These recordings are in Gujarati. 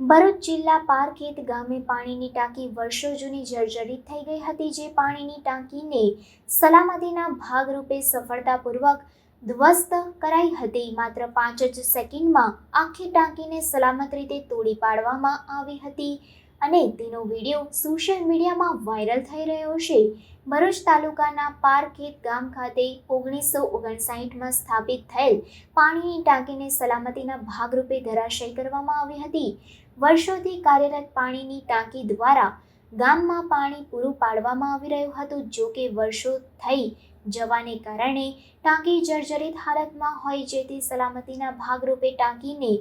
ભરૂચ જિલ્લા પારખેત ગામે પાણીની ટાંકી વર્ષો જૂની જર્જરિત થઈ ગઈ હતી, જે પાણીની ટાંકીને સલામતીના ભાગરૂપે સફળતાપૂર્વક ધ્વસ્ત કરાઈ હતી. માત્ર પાંચ જ સેકન્ડમાં આખી ટાંકીને સલામત રીતે તોડી પાડવામાં આવી હતી અને તેનો વીડિયો સોશિયલ મીડિયામાં વાયરલ થઈ રહ્યો છે. ભરૂચ તાલુકાના પારખેત ગામ ખાતે ઓગણીસો ઓગણસાઠમાં સ્થાપિત થયેલ પાણીની ટાંકીને સલામતીના ભાગરૂપે ધરાશય કરવામાં આવી હતી. વર્ષોથી કાર્યરત પાણીની ટાંકી દ્વારા ગામમાં પાણી પૂરું પાડવામાં આવી રહ્યું હતું, જો કે વર્ષો થઈ જવાને કારણે ટાંકી જર્જરિત હાલતમાં હોય જેથી સલામતીના ભાગરૂપે ટાંકીને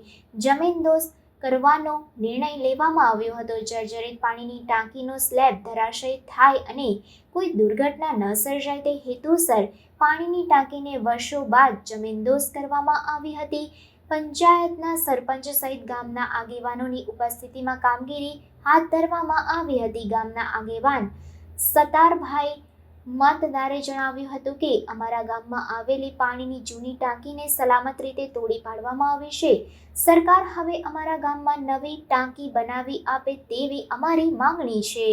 જમીનદોસ્ત કરવાનો નિર્ણય લેવામાં આવ્યો હતો. જર્જરિત પાણીની ટાંકીનો સ્લેબ ધરાશય થાય અને કોઈ દુર્ઘટના ન સર્જાય તે હેતુસર પાણીની ટાંકીને વર્ષો બાદ જમીનદોસ્ત કરવામાં આવી હતી. પંચાયતના સરપંચ સહિત ગામના આગેવાનોની ઉપસ્થિતિમાં કામગીરી હાથ ધરવામાં આવી હતી. ગામના આગેવાન સતારભાઈ મતદારે જણાવ્યું હતું કે, અમારા ગામમાં આવેલી પાણીની જૂની ટાંકીને સલામત રીતે તોડી પાડવામાં આવી છે. સરકાર હવે અમારા ગામમાં નવી ટાંકી બનાવી આપે તેવી અમારી માંગણી છે.